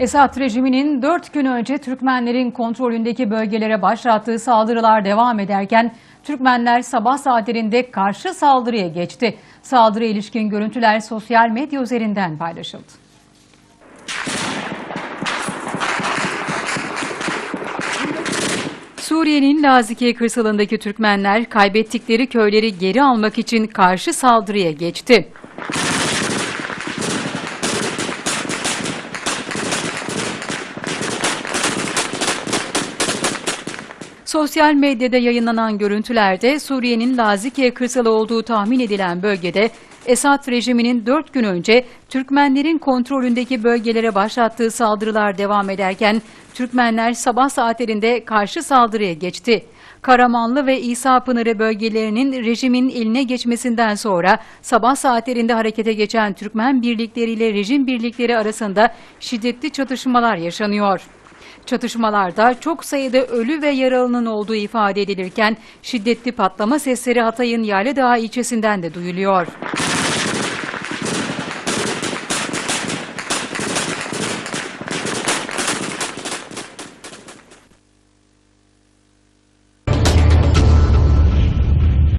Esad rejiminin 4 gün önce Türkmenlerin kontrolündeki bölgelere başlattığı saldırılar devam ederken Türkmenler sabah saatlerinde karşı saldırıya geçti. Saldırıya ilişkin görüntüler sosyal medya üzerinden paylaşıldı. Suriye'nin Lazike kırsalındaki Türkmenler kaybettikleri köyleri geri almak için karşı saldırıya geçti. Sosyal medyada yayınlanan görüntülerde Suriye'nin Lazike kırsalı olduğu tahmin edilen bölgede Esad rejiminin 4 gün önce Türkmenlerin kontrolündeki bölgelere başlattığı saldırılar devam ederken Türkmenler sabah saatlerinde karşı saldırıya geçti. Karamanlı ve İsa Pınarı bölgelerinin rejimin eline geçmesinden sonra sabah saatlerinde harekete geçen Türkmen birlikleriyle rejim birlikleri arasında şiddetli çatışmalar yaşanıyor. Çatışmalarda çok sayıda ölü ve yaralının olduğu ifade edilirken şiddetli patlama sesleri Hatay'ın Yayladağ ilçesinden de duyuluyor.